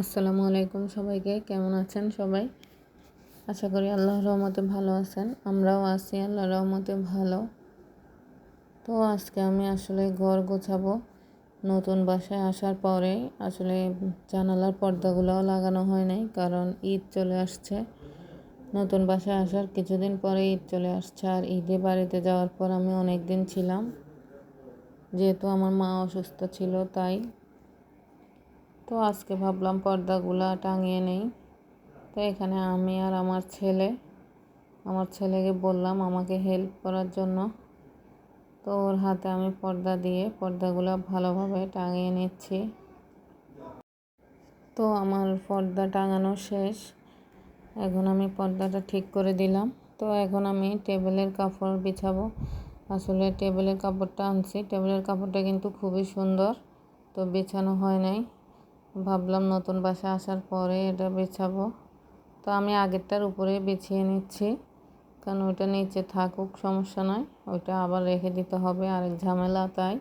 আসসালামু আলাইকুম সবাইকে, কেমন আছেন সবাই? আশা করি আল্লাহর রহমতে ভালো আছেন, আমরাও আছি আল্লাহ রহমতে ভালো। তো আজকে আমি আসলে ঘর গোছাবো। নতুন বাসায় আসার পরে আসলে জানালার পর্দাগুলোও লাগানো হয় নাই, কারণ ঈদ চলে আসছে। নতুন বাসায় আসার কিছুদিন পরে ঈদ চলে আসছে, আর ঈদে বাড়িতে যাওয়ার পর আমি অনেক দিন ছিলাম। যেহেতু আমার মা অসুস্থ ছিল, তাই তো আজকে ভাবলাম পর্দাগুলা টাঙিয়ে নেই। তো এখানে আমি আর আমার ছেলে, আমার ছেলেকে বললাম আমাকে হেল্প করার জন্য। তো ওর হাতে আমি পর্দা দিয়ে পর্দাগুলো ভালোভাবে টাঙিয়ে নিচ্ছি। তো আমার পর্দা টাঙানো শেষ। এখন আমি পর্দাটা ঠিক করে দিলাম। তো এখন আমি টেবিলের কাপড় বিছাবো। আসলে টেবিলের কাপড়টা আনছি। টেবিলের কাপড়টা কিন্তু খুবই সুন্দর। তো বিছানো হয় নাই। ভাবলাম নতুন বাসা আসার পরে এটা বেছাবো তো আমি আগেরটার উপরে বেছিয়ে নিচ্ছি। কারণ ওইটা নিচে থাকুক, সমস্যা নয় ওইটা আবার রেখে দিতে হবে, আরেক ঝামেলা তাই।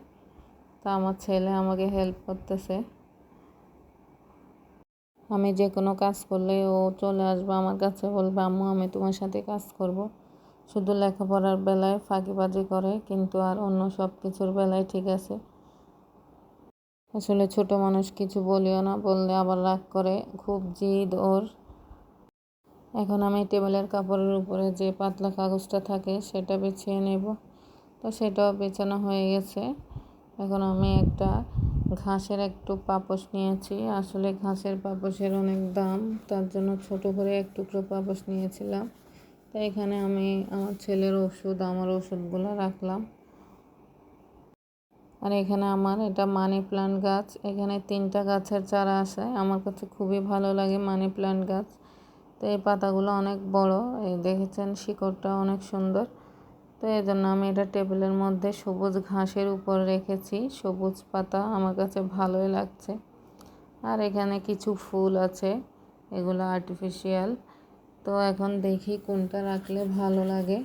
তা আমার ছেলে আমাকে হেল্প করতেছে। আমি যে কোনো কাজ করলে ও চলে আসবে, আমার কাছে বলবে, আম্মু, আমি তোমার সাথে কাজ করব। শুধু লেখাপড়ার বেলায় ফাঁকিবাজি করে, কিন্তু আর অন্য সব কিছুর বেলায় ঠিক আছে। আসলে ছোট মানুষ কিছু বলিও না, বললে আবার রাগ করে। খুব জিদ ওর। এখন আমি টেবিলের কাপড়ের উপরে যে পাতলা কাগজটা থাকে সেটা বিছিয়ে নেব। তো সেটাও বেছানো হয়ে গেছে। এখন আমি একটা ঘাসের একটু পাপোশ নিয়েছি। আসলে ঘাসের পাপোশের অনেক দাম, তার জন্য ছোট করে এক টুকরো পাপোশ নিয়েছিলাম। তো এখানে আমি আমার ছেলের ওষুধ, আমার ওষুধগুলো রাখলাম। আর এখানে আমার এটা মানি প্লান্ট গাছ। এখানে তিনটা গাছের চারা আছে। আমার কাছে খুবই ভালো লাগে মানি প্লান্ট গাছ। তো এই পাতাগুলো অনেক বড়। এই দেখেছেন, শিকড়টা অনেক সুন্দর। তো এই জন্য আমি এটা টেবিলের মধ্যে সবুজ ঘাসের উপর রেখেছি। সবুজ পাতা আমার কাছে ভালোই লাগছে। আর এখানে কিছু ফুল আছে, এগুলো আর্টিফিশিয়াল তো এখন দেখি কোনটা রাখলে ভালো লাগে।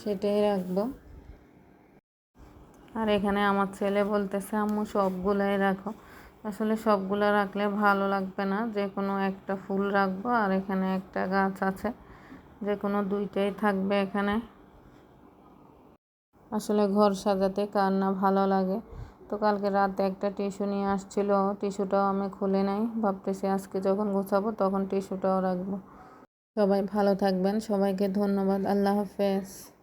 সেটাই রাখব। আর এখানে আমার ছেলে বলতেছে, আম্মু, সবগুলাই রাখো। আসলে সবগুলো রাখলে ভালো লাগবে না। যে কোনো একটা ফুল রাখব আর এখানে একটা গাছ আছে। যে কোনো দুইটাই থাকবে এখানে। আসলে ঘর সাজাতে কার না ভালো লাগে। তো কালকে রাতে একটা টিস্যু নিয়ে আসছিল। টিস্যুটাও আমি খুলে নাই। ভাবতেছি আজকে যখন গোছাবো তখন টিস্যুটাও রাখব। সবাই ভালো থাকবেন। সবাইকে ধন্যবাদ। আল্লাহ হাফেজ।